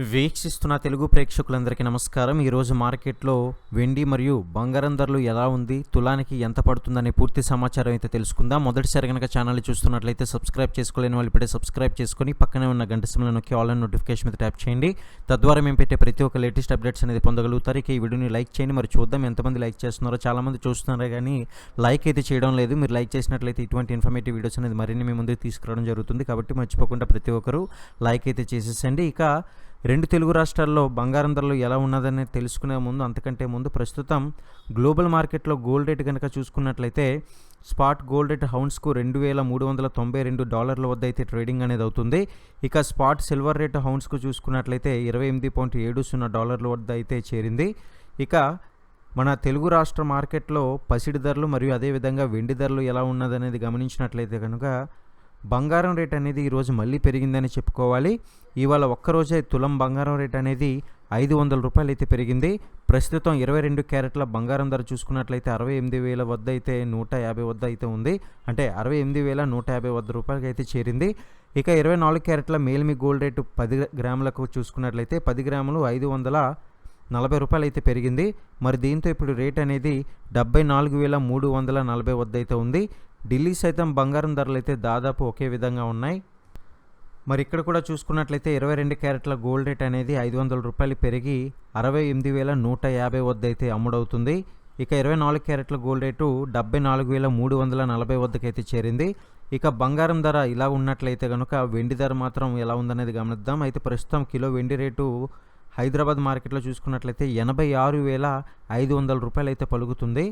వీక్షిస్తున్న తెలుగు ప్రేక్షకులందరికీ నమస్కారం. ఈరోజు మార్కెట్లో వెండి మరియు బంగారం ధరలు ఎలా ఉంది తులానికి ఎంత పడుతుందనే పూర్తి సమాచారం అయితే తెలుసుకుందాం. మొదటిసారి కనుక ఛానల్ చూస్తున్నట్లయితే సబ్స్క్రైబ్ చేసుకోలేని వాళ్ళు ఇప్పుడే సబ్స్క్రైబ్ చేసుకొని పక్కనే ఉన్న గంట సమయంలో నొక్కి ఆల్ నోటిఫికేషన్ మీద ట్యాప్ చేయండి. తద్వారా మేము పెట్టే ప్రతి ఒక్క లేటెస్ట్ అప్డేట్స్ అనేది పొందగలుగుతారు. ఇక ఈ వీడియోని లైక్ చేయండి మరి చూద్దాం ఎంతమంది లైక్ చేస్తున్నారో. చాలామంది చూస్తున్నారో కానీ లైక్ అయితే చేయడం లేదు. మీరు లైక్ చేసినట్లయితే ఇటువంటి ఇన్ఫర్మేటివ్ వీడియోస్ అనేది మరిన్ని మీ ముందు తీసుకురావడం జరుగుతుంది. కాబట్టి మర్చిపోకుండా ప్రతి ఒక్కరూ లైక్ అయితే చేసేసండి. ఇక రెండు తెలుగు రాష్ట్రాల్లో బంగారం ధరలు ఎలా ఉన్నదని తెలుసుకునే ముందు అంతకంటే ముందు ప్రస్తుతం గ్లోబల్ మార్కెట్లో గోల్డ్ రేట్ కనుక చూసుకున్నట్లయితే స్పాట్ గోల్డ్ రేట్ హౌన్స్కు రెండు వేల మూడు వందల తొంభై రెండు డాలర్ల వద్ద అయితే ట్రేడింగ్ అనేది అవుతుంది. ఇక స్పాట్ సిల్వర్ రేట్ హౌన్స్కు చూసుకున్నట్లయితే ఇరవై ఎనిమిది పాయింట్ ఏడు సున్నా డాలర్ల వద్ద అయితే చేరింది. ఇక మన తెలుగు రాష్ట్ర మార్కెట్లో పసిడి ధరలు మరియు అదేవిధంగా వెండి ధరలు ఎలా ఉన్నదనేది గమనించినట్లయితే కనుక బంగారం రేట్ అనేది ఈరోజు మళ్ళీ పెరిగిందని చెప్పుకోవాలి. ఇవాళ ఒక్కరోజే తులం బంగారం రేట్ అనేది ఐదు వందల రూపాయలు అయితే పెరిగింది. ప్రస్తుతం ఇరవై రెండు క్యారెట్ల బంగారం ధర చూసుకున్నట్లయితే అరవై ఎనిమిది వేల వద్ద అయితే నూట యాభై వద్ద అయితే ఉంది. అంటే అరవై ఎనిమిది వేల నూట యాభై వద్ద రూపాయలకి అయితే చేరింది. ఇక ఇరవై నాలుగు క్యారెట్ల మేల్మి గోల్డ్ రేటు పది గ్రాములకు చూసుకున్నట్లయితే పది గ్రాములు ఐదు వందల నలభై రూపాయలు అయితే పెరిగింది. మరి దీంతో ఇప్పుడు రేట్ అనేది డెబ్బై నాలుగు వేల మూడు వందల నలభై వద్ద అయితే ఉంది. ఢిల్లీ సైతం బంగారం ధరలు అయితే దాదాపు ఒకే విధంగా ఉన్నాయి. మరి ఇక్కడ కూడా చూసుకున్నట్లయితే ఇరవై రెండు క్యారెట్ల గోల్డ్ రేట్ అనేది ఐదు వందల రూపాయలు పెరిగి అరవై ఎనిమిది వేల నూట యాభై వద్ద అయితే అమ్ముడవుతుంది. ఇక ఇరవై నాలుగు క్యారెట్ల గోల్డ్ రేటు డెబ్బై నాలుగు వేల మూడు వందల నలభై వద్దకైతే చేరింది. ఇక బంగారం ధర ఇలా ఉన్నట్లయితే కనుక వెండి ధర మాత్రం ఎలా ఉందనేది గమనిద్దాం. అయితే ప్రస్తుతం కిలో వెండి రేటు హైదరాబాద్ మార్కెట్లో చూసుకున్నట్లయితే ఎనభై ఆరు వేల ఐదు వందల రూపాయలు అయితే పలుకుతుంది.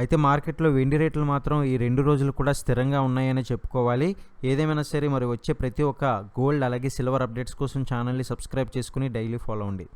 అయితే మార్కెట్లో వెండి రేట్లు మాత్రం ఈ రెండు రోజులు కూడా స్థిరంగా ఉన్నాయని చెప్పుకోవాలి. ఏదేమైనా సరే మరి వచ్చే ప్రతి ఒక్క గోల్డ్ అలాగే సిల్వర్ అప్డేట్స్ కోసం ఛానల్ని సబ్స్క్రైబ్ చేసుకుని డైలీ ఫాలో అవ్వండి.